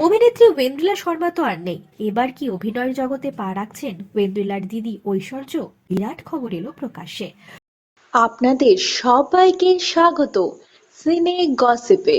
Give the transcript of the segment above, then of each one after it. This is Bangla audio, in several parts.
অভিনেত্রী ওয়েন্দ্রিলা শর্মা তো আর নেই। এবার কি অভিনয়ের জগতে পা রাখছেন ওয়েন্দ্রিলার দিদি ঐশ্বর্য? বিরাট খবর এলো প্রকাশ্যে। আপনাদের সবাইকে স্বাগত। সিনে গসিপে।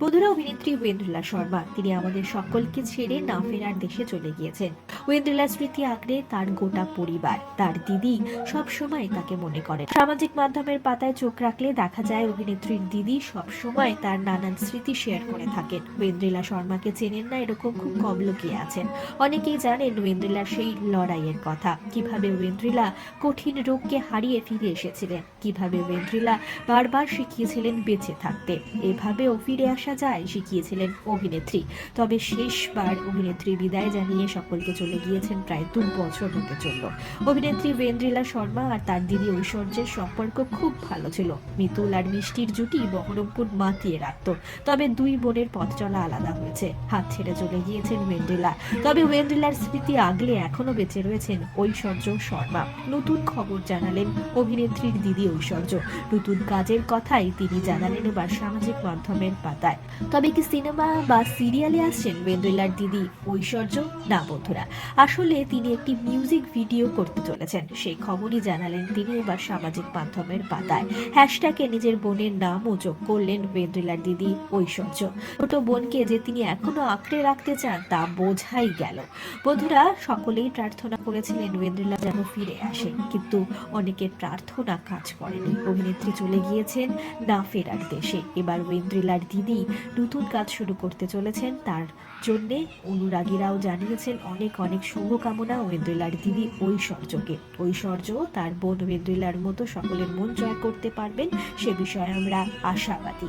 বন্ধুরা, অভিনেত্রী ওয়েন্দ্রিলা শর্মা। তিনি আমাদের সকলকে ছেড়ে না ফেরার দেশে চলে গিয়েছেন। ওয়েন্দ্রিলা স্মৃতি আঁকড়ে তার গোটা পরিবার, তার দিদি সব সময় তাকে মনে করেন। সামাজিক মাধ্যমের পাতায় চোখ রাখলে দেখা যায় অভিনেত্রীর দিদি সব সময় তার নানান স্মৃতি শেয়ার করে থাকেন। ওয়েন্দ্রিলা শর্মাকে চেনেন না এরকম খুব কম লোকই আছেন। অনেকেই জানেন ওয়েন্দ্রিলার সেই লড়াইয়ের কথা। কীভাবে ওয়েন্দ্রিলা কঠিন রোগকে হারিয়ে ফিরে এসেছিলেন? কীভাবে ওয়েন্দ্রিলা বারবার শিখিয়েছিলেন বেঁচে থাকতে? এভাবেও ফিরে আসা যায় শিখিয়েছিলেন অভিনেত্রী। তবে শেষবার অভিনেত্রী বিদায় জানিয়ে সকলকে চলে গিয়েছেন প্রায় দু বছর হতে চলল। অভিনেত্রী ওয়েন্দ্রিলা শর্মা আর তার দিদি ঐশ্বর্যের সম্পর্ক খুব ভালো ছিল। মিতুল আর মিষ্টির জুটি বহরমপুর মাতিয়ে রাখত। তবে দুই বোনের পথ চলা আলাদা হয়েছে। হাত ছেড়ে চলে গিয়েছেন ওয়েন্দ্রিলা তবে ওয়েন্দ্রিলার স্মৃতি আগলে এখনও বেঁচে রয়েছেন ঐশ্বর্য শর্মা। নতুন খবর জানালেন অভিনেত্রীর দিদি ঐশ্বর্য। নতুন কাজের কথাই তিনি জানালেন এবার সামাজিক মাধ্যমের পাতায়। তবে কি সিনেমা বা সিরিয়ালে আসছেন ওয়েন্দ্রিলার দিদি, ঐশ্বর্য না বন্ধুরা? আসলে তিনি একটি মিউজিক ভিডিও করতে চলেছেন। সেই খবরই জানালেন তিনি এবার সামাজিক মাধ্যমের পাতায়। হ্যাশট্যাগে নিজের বোনের নামও যোগ করলেন ওয়েন্দ্রিলার দিদি, ঐশ্বর্য। ছোট বোনকে যে তিনি এখনও আঁকড়ে রাখতে চান, তা বোঝাই গেল। বন্ধুরা, সকলেই প্রার্থনা করেছিলেন ওয়েন্দ্রিলা যেন ফিরে আসে কিন্তু অনেকের প্রার্থনা কাজ করেনি। অভিনেত্রী চলে গিয়েছেন না ফেরার দেশে। এবার ওয়েন্দ্রিলার দিদি নতুন কাজ শুরু করতে চলেছেন তার জন্যে। অনুরাগীরাও জানিয়েছেন, অনেক অনেক শুভকামনা ওয়েন্দ্রিলার দিদি ঐশ্বর্যকে। ঐশ্বর্য তার বোন ওয়েন্দ্রিলার মতো সকলের মন জয় করতে পারবেন, সে বিষয়ে আমরা আশাবাদী।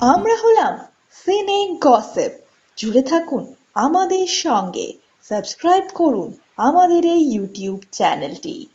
আমরা হলাম সিনে গসেপ। জুড়ে থাকুন আমাদের সঙ্গে। সাবস্ক্রাইব করুন আমাদের এই ইউটিউব চ্যানেলটি।